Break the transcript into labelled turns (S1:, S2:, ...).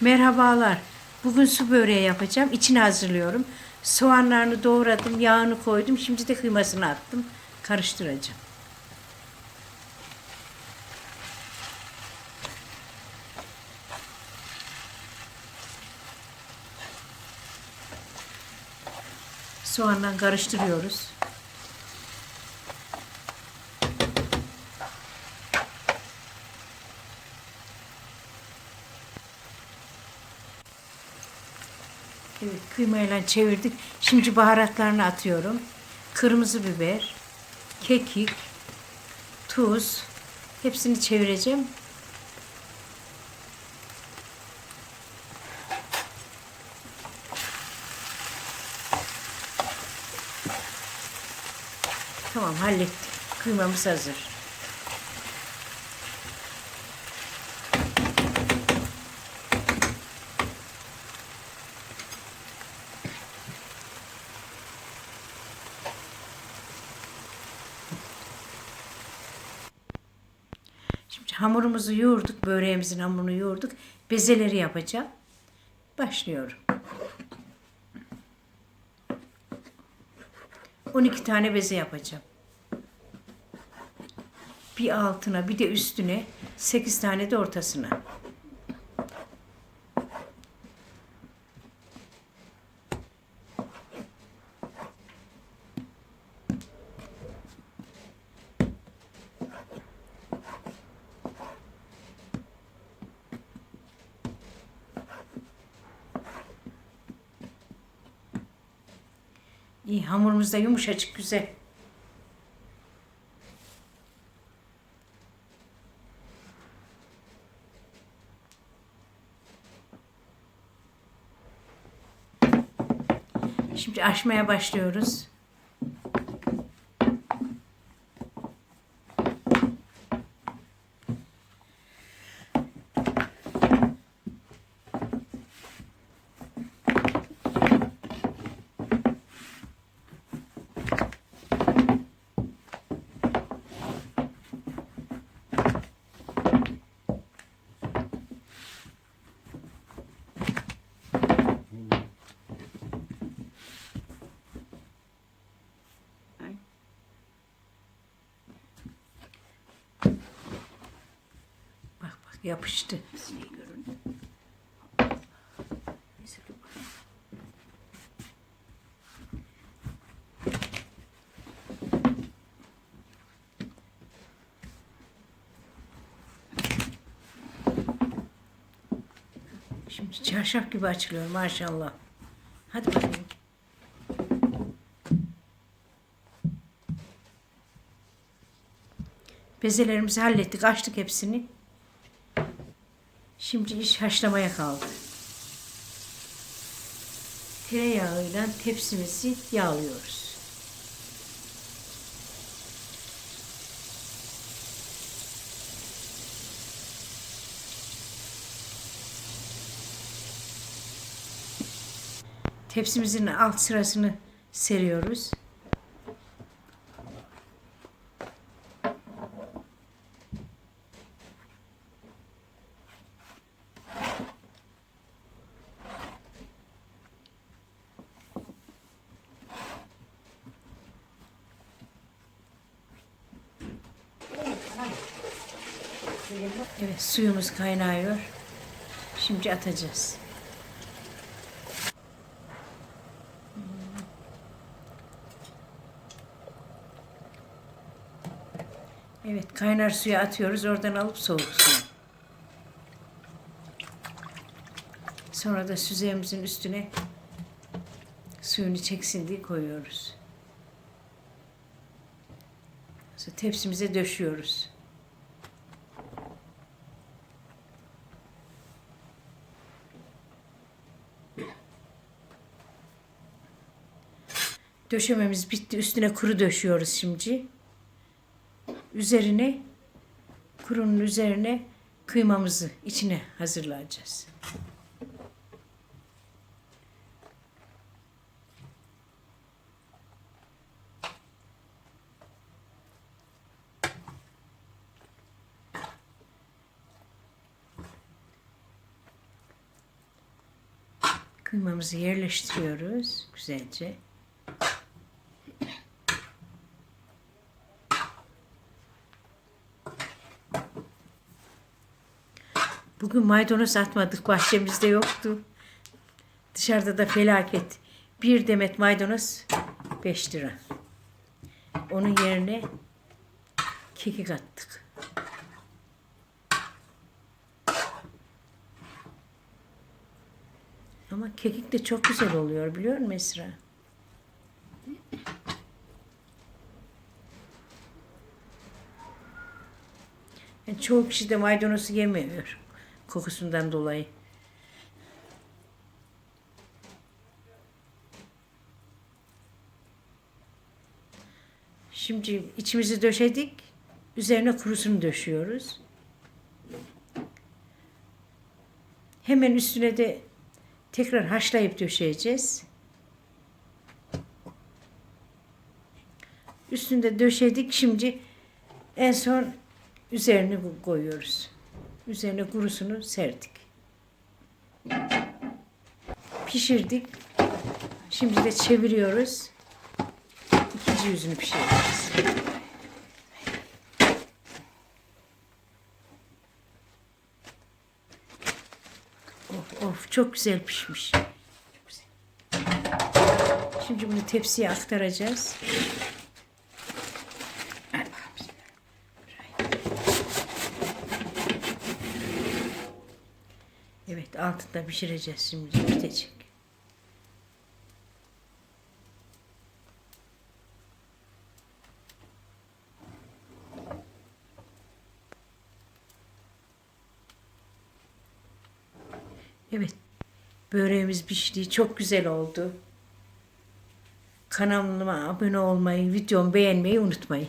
S1: Merhabalar. Bugün su böreği yapacağım. İçini hazırlıyorum. Soğanlarını doğradım, yağını koydum. Şimdi de kıymasını attım. Karıştıracağım. Soğanla karıştırıyoruz. Evet, kıymayla çevirdik. Şimdi baharatlarını atıyorum. Kırmızı biber, kekik, tuz. Hepsini çevireceğim. Tamam hallettik. Kıymamız hazır. Hamurumuzu yoğurduk, böreğimizin hamurunu yoğurduk. Bezeleri yapacağım. Başlıyorum. 12 tane beze yapacağım. Bir altına bir de üstüne 8 tane de ortasına. İyi hamurumuz da yumuşacık güzel. Şimdi açmaya başlıyoruz. Yapıştı. Şimdi çarşaf gibi açılıyor maşallah. Hadi bakayım. Bezelerimizi hallettik, açtık hepsini. Şimdi iş haşlamaya kaldı. Tereyağıyla tepsimizi yağlıyoruz. Tepsimizin alt sırasını seriyoruz. Evet suyumuz kaynıyor. Şimdi atacağız. Evet kaynar suya atıyoruz. Oradan alıp soğuk suya. Sonra da süzeyimizin üstüne suyunu çeksin diye koyuyoruz. Sonra tepsimize döşüyoruz. Döşememiz bitti. Üstüne kuru döşüyoruz şimdi. Üzerine kurunun üzerine kıymamızı içine hazırlayacağız. Kıymamızı yerleştiriyoruz güzelce. Bugün maydanoz atmadık. Bahçemizde yoktu. Dışarıda da felaket. Bir demet maydanoz 5 lira. Onun yerine kekik attık. Ama kekik de çok güzel oluyor biliyor musun Esra? Yani çoğu kişi de maydanozu yemiyor kokusundan dolayı. Şimdi içimizi döşedik. Üzerine kurusunu döşüyoruz. Hemen üstüne de tekrar haşlayıp döşeyeceğiz. Üstünde döşedik. Şimdi en son üzerine koyuyoruz. Üzerine kurusunu serdik. Pişirdik. Şimdi de çeviriyoruz. İkinci yüzünü pişireceğiz. Of of çok güzel pişmiş. Çok güzel. Şimdi bunu tepsiye aktaracağız.
S2: Hadi bakalım. bismillah.
S1: Evet altında pişireceğiz şimdi bitecek. Evet. Böreğimiz pişti. Çok güzel oldu. Kanalıma abone olmayı, videomu beğenmeyi unutmayın.